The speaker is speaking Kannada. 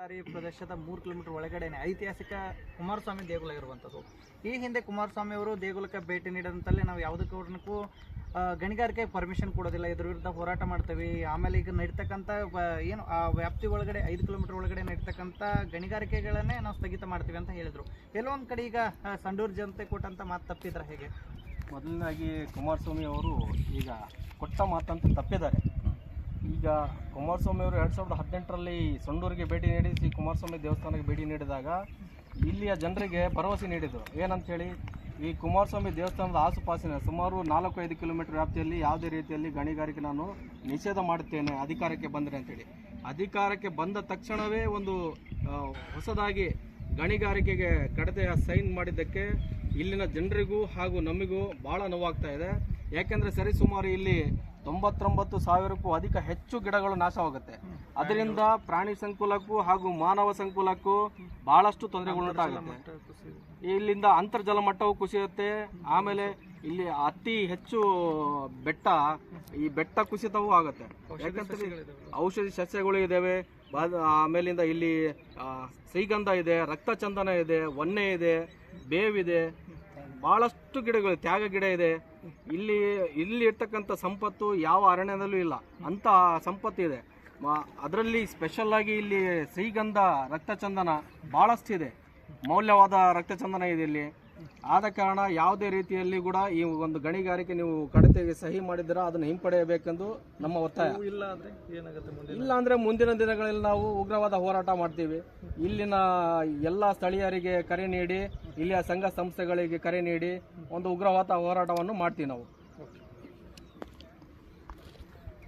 ಬಳ್ಳಾರಿ ಪ್ರದೇಶದ ಮೂರು ಕಿಲೋಮೀಟರ್ ಒಳಗಡೆನೆ ಐತಿಹಾಸಿಕ ಕುಮಾರಸ್ವಾಮಿ ದೇಗುಲ ಇರುವಂಥದ್ದು. ಈ ಹಿಂದೆ ಕುಮಾರಸ್ವಾಮಿ ಅವರು ದೇಗುಲಕ್ಕೆ ಭೇಟಿ ನೀಡಿದಂತಲ್ಲೇ ನಾವು ಯಾವುದೇ ಕಾರಣಕ್ಕೂ ಗಣಿಗಾರಿಕೆ ಪರ್ಮಿಷನ್ ಕೊಡೋದಿಲ್ಲ. ಇದ್ರ ವಿರುದ್ಧ ಹೋರಾಟ ಮಾಡ್ತೀವಿ. ಆಮೇಲೆ ಈಗ ನಡೀತಕ್ಕಂಥ ಏನು, ಆ ವ್ಯಾಪ್ತಿ ಒಳಗಡೆ, ಐದು ಕಿಲೋಮೀಟರ್ ಒಳಗಡೆ ನಡೀತಕ್ಕಂಥ ಗಣಿಗಾರಿಕೆಗಳನ್ನೇ ನಾವು ಸ್ಥಗಿತ ಮಾಡ್ತೀವಿ ಅಂತ ಹೇಳಿದರು. ಕೆಲವೊಂದು ಕಡೆ ಈಗ ಸಂಡೂರು ಜನತೆ ಕೊಟ್ಟಂತ ಮಾತು ತಪ್ಪಿದ್ರೆ ಹೇಗೆ? ಮೊದಲನೇದಾಗಿ ಕುಮಾರಸ್ವಾಮಿ ಅವರು ಈಗ ಕೊಟ್ಟ ಮಾತಂತ ತಪ್ಪಿದ್ದಾರೆ. ಈಗ ಕುಮಾರಸ್ವಾಮಿ ಅವರು ಎರಡು ಸಾವಿರದ ಹದಿನೆಂಟರಲ್ಲಿ ಸಂಡೂರಿಗೆ ಭೇಟಿ ನೀಡಿ ಶ್ರೀ ಕುಮಾರಸ್ವಾಮಿ ದೇವಸ್ಥಾನಕ್ಕೆ ಭೇಟಿ ನೀಡಿದಾಗ ಇಲ್ಲಿಯ ಜನರಿಗೆ ಭರವಸೆ ನೀಡಿದರು. ಏನಂತೇಳಿ, ಈ ಕುಮಾರಸ್ವಾಮಿ ದೇವಸ್ಥಾನದ ಆಸುಪಾಸಿನ ಸುಮಾರು ನಾಲ್ಕು ಐದು ಕಿಲೋಮೀಟರ್ ವ್ಯಾಪ್ತಿಯಲ್ಲಿ ಯಾವುದೇ ರೀತಿಯಲ್ಲಿ ಗಣಿಗಾರಿಕೆ ನಾನು ನಿಷೇಧ ಮಾಡುತ್ತೇನೆ, ಅಧಿಕಾರಕ್ಕೆ ಬಂದರೆ ಅಂತೇಳಿ. ಅಧಿಕಾರಕ್ಕೆ ಬಂದ ತಕ್ಷಣವೇ ಒಂದು ಹೊಸದಾಗಿ ಗಣಿಗಾರಿಕೆಗೆ ಕಡತೆಯ ಸೈನ್ ಮಾಡಿದ್ದಕ್ಕೆ ಇಲ್ಲಿನ ಜನರಿಗೂ ಹಾಗೂ ನಮಗೂ ಭಾಳ ನೋವಾಗ್ತಾ ಇದೆ. ಯಾಕೆಂದರೆ ಸರಿಸುಮಾರು ಇಲ್ಲಿ ತೊಂಬತ್ತೊಂಬತ್ತು ಸಾವಿರಕ್ಕೂ ಅಧಿಕ ಹೆಚ್ಚು ಗಿಡಗಳು ನಾಶವಾಗುತ್ತೆ. ಅದರಿಂದ ಪ್ರಾಣಿ ಸಂಕುಲಕ್ಕೂ ಹಾಗೂ ಮಾನವ ಸಂಕುಲಕ್ಕೂ ಬಹಳಷ್ಟು ತೊಂದರೆಗಳುಂಟಾಗುತ್ತೆ ಇಲ್ಲಿಂದ ಅಂತರ್ಜಲ ಮಟ್ಟವು ಕುಸಿಯುತ್ತೆ. ಆಮೇಲೆ ಇಲ್ಲಿ ಅತಿ ಹೆಚ್ಚು ಬೆಟ್ಟ ಈ ಬೆಟ್ಟ ಕುಸಿತವೂ ಆಗುತ್ತೆ. ಯಾಕಂದ್ರೆ ಔಷಧಿ ಸಸ್ಯಗಳು ಇದ್ದಾವೆ ಆಮೇಲಿಂದ ಇಲ್ಲಿ ಶ್ರೀಗಂಧ ಇದೆ ರಕ್ತ ಚಂದನ ಇದೆ ಒನ್ನೆ ಇದೆ ಬೇವಿದೆ. ಬಹಳಷ್ಟು ಗಿಡಗಳು ತ್ಯಾಗ ಗಿಡ ಇದೆ. ಇಲ್ಲಿ ಇಲ್ಲಿ ಇರ್ತಕ್ಕಂಥ ಸಂಪತ್ತು ಯಾವ ಅರಣ್ಯದಲ್ಲೂ ಇಲ್ಲ. ಅಂತ ಸಂಪತ್ತು ಇದೆ ಅದರಲ್ಲಿ ಸ್ಪೆಷಲ್ ಆಗಿ ಇಲ್ಲಿ ಶ್ರೀಗಂಧ, ರಕ್ತಚಂದನ ಭಾಳಷ್ಟಿದೆ ಮೌಲ್ಯವಾದ ರಕ್ತಚಂದನ ಇದೆ ಇಲ್ಲಿ. ಆದ ಕಾರಣ ಯಾವುದೇ ರೀತಿಯಲ್ಲಿ ಕೂಡ ಈ ಒಂದು ಗಣಿಗಾರಿಕೆ ನೀವು ಕಡತೆಗೆ ಸಹಿ ಮಾಡಿದ್ದೀರಾ ಅದನ್ನು ಹಿಂಪಡೆಯಬೇಕೆಂದು ನಮ್ಮ ಒತ್ತಾಯ. ಇಲ್ಲ ಅಂದ್ರೆ ಏನಾಗುತ್ತೆ ಇಲ್ಲ ಅಂದ್ರೆ ಮುಂದಿನ ದಿನಗಳಲ್ಲಿ ನಾವು ಉಗ್ರವಾದ ಹೋರಾಟ ಮಾಡ್ತೀವಿ. ಇಲ್ಲಿನ ಎಲ್ಲ ಸ್ಥಳೀಯರಿಗೆ ಕರೆ ನೀಡಿ ಇಲ್ಲಿಯ ಸಂಘ ಸಂಸ್ಥೆಗಳಿಗೆ ಕರೆ ನೀಡಿ ಒಂದು ಉಗ್ರವಾದ ಹೋರಾಟವನ್ನು ಮಾಡ್ತೀವಿ ನಾವು.